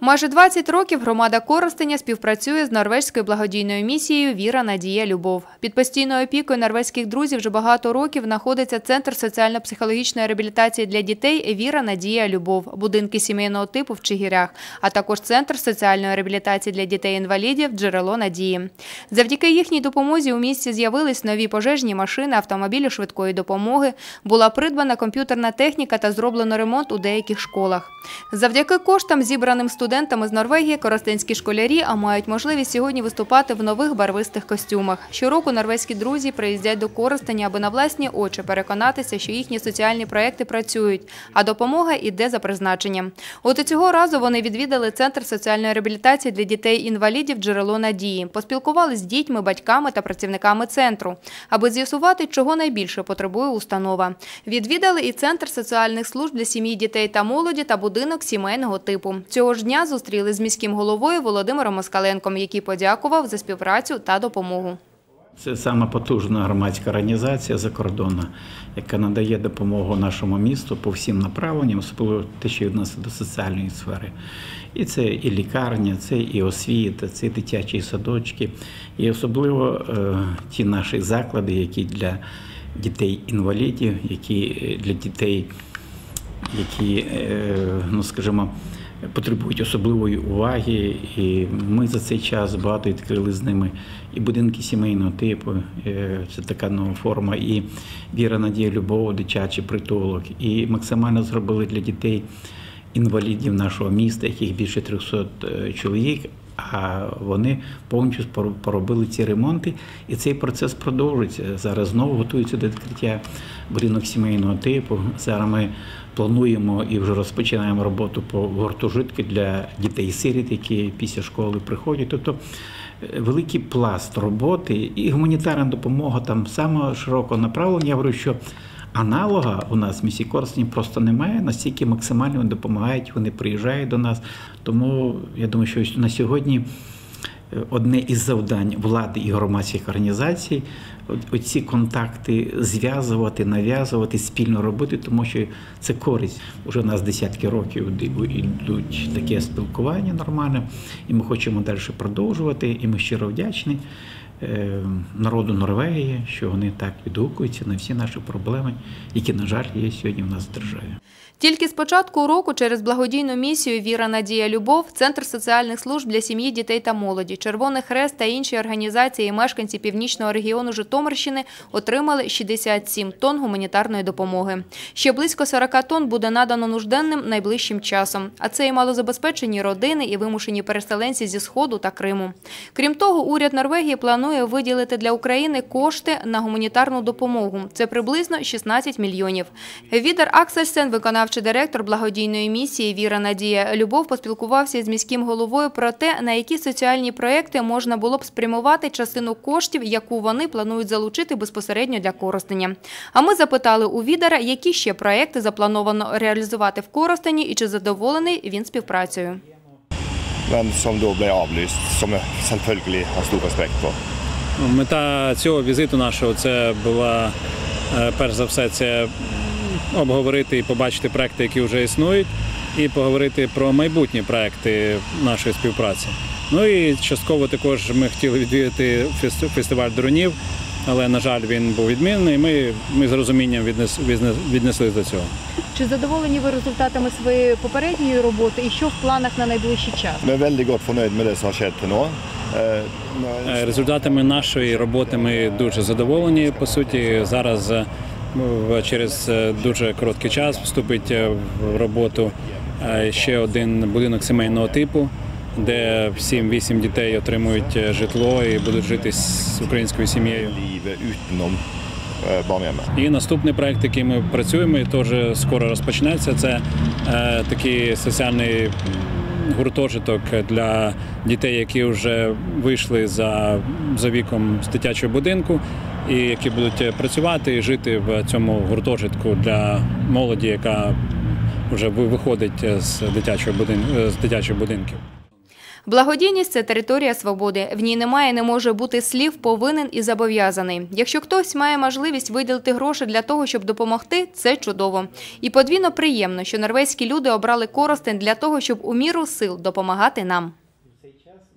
Майже 20 років громада Коростеня співпрацює з норвезькою благодійною місією Віра, Надія, Любов. Під постійною опікою норвезьких друзів вже багато років знаходиться Центр соціально-психологічної реабілітації для дітей Віра, Надія, Любов, будинки сімейного типу в Чигирях, а також Центр соціальної реабілітації для дітей-інвалідів Джерело Надії. Завдяки їхній допомозі у місті з'явились нові пожежні машини, автомобілі швидкої допомоги, була придбана комп'ютерна техніка та зроблено ремонт у деяких школах. Завдяки коштам, зібраним студентами з Норвегії, коростенські школярі а мають можливість сьогодні виступати в нових барвистих костюмах. Щороку норвезькі друзі приїздять до Коростеня, аби на власні очі переконатися, що їхні соціальні проекти працюють, а допомога йде за призначенням. От і цього разу вони відвідали центр соціальної реабілітації для дітей-інвалідів Джерело Надії, поспілкувалися з дітьми, батьками та працівниками центру, аби з'ясувати, чого найбільше потребує установа. Відвідали і центр соціальних служб для сім'ї, дітей та молоді та будинок сімейного типу. Цього ж дня зустріли з міським головою Володимиром Москаленком, який подякував за співпрацю та допомогу. Це сама потужна громадська організація закордонна, яка надає допомогу нашому місту по всім направленням, особливо те, що відноситься до соціальної сфери. І це і лікарня, це і освіта, це і дитячі садочки, і особливо е, ті наші заклади, які для дітей-інвалідів, які е, для дітей, які, е, ну скажімо, потребують особливої уваги, і ми за цей час багато відкрили з ними і будинки сімейного типу, е, це така нова форма, і віра, надія, любов, дитячий притулок, і максимально зробили для дітей інвалідів нашого міста, яких більше 300 чоловік. А вони повністю поробили ці ремонти, і цей процес продовжується. Зараз знову готується до відкриття будинок сімейного типу. Зараз ми плануємо і вже розпочинаємо роботу по гуртожитки для дітей-сиріт, які після школи приходять. Тобто великий пласт роботи і гуманітарна допомога там самого широкого направлення. Я говорю, що Аналога у нас в місті Корсуні просто немає. Настільки максимально вони допомагають, вони приїжджають до нас. Тому я думаю, що на сьогодні одне із завдань влади і громадських організацій оці контакти зв'язувати, нав'язувати, спільно робити, тому що це користь. Уже у нас десятки років йдуть таке спілкування нормальне, і ми хочемо далі продовжувати. І ми щиро вдячні. Народу Норвегії, що вони так відгукуються на всі наші проблеми, які, на жаль, є сьогодні в нас в державі. Тільки з початку року через благодійну місію Віра, Надія, Любов, Центр соціальних служб для сім'ї, дітей та молоді, Червоний Хрест та інші організації мешканці північного регіону Житомирщини отримали 67 тонн гуманітарної допомоги. Ще близько 40 тонн буде надано нужденним найближчим часом. А це і малозабезпечені родини і вимушені переселенці зі Сходу та Криму. Крім того, уряд Норвегії планує виділити для України кошти на гуманітарну допомогу. Це приблизно 16 мільйонів. Відер Аксельсен, виконавчий директор благодійної місії Віра Надія Любов поспілкувався з міським головою про те, на які соціальні проекти можна було б спрямувати частину коштів, яку вони планують залучити безпосередньо для Коростеня. А ми запитали у Відера, які ще проекти заплановано реалізувати в Коростені і чи задоволений він співпрацею. Men som då blev avlyst, som jag selvfølgelig har stor respekt for. Мета цього візиту нашого це була е, перш за все це обговорити і побачити проекти, які вже існують, і поговорити про майбутні проекти нашої співпраці. Ну і частково також ми хотіли відвідати фестиваль дронів, але, на жаль, він був відмінний. Ми ми з розумінням віднес, віднесли до цього. Чи задоволені ви результатами своєї попередньої роботи і що в планах на найближчий час? Til nå. Результатами нашої роботи ми дуже задоволені. По суті, зараз Ну, через е, дуже короткий час вступить е, в роботу е, ще один будинок сімейного типу, де 7-8 дітей отримують житло і будуть жити з українською сім'єю. І наступний проект, який ми працюємо, і теж скоро розпочнеться. Це такий соціальний гуртожиток для дітей, які вже вийшли за, за віком з дитячого будинку і які будуть працювати і жити в цьому гуртожитку для молоді, яка вже виходить з дитячого будинку з дитячих будинків. Благодійність це територія свободи. В ній немає, не може бути слів повинен і зобов'язаний. Якщо хтось має можливість виділити гроші для того, щоб допомогти, це чудово. І подвійно приємно, що норвезькі люди обрали Коростень для того, щоб у міру сил допомагати нам.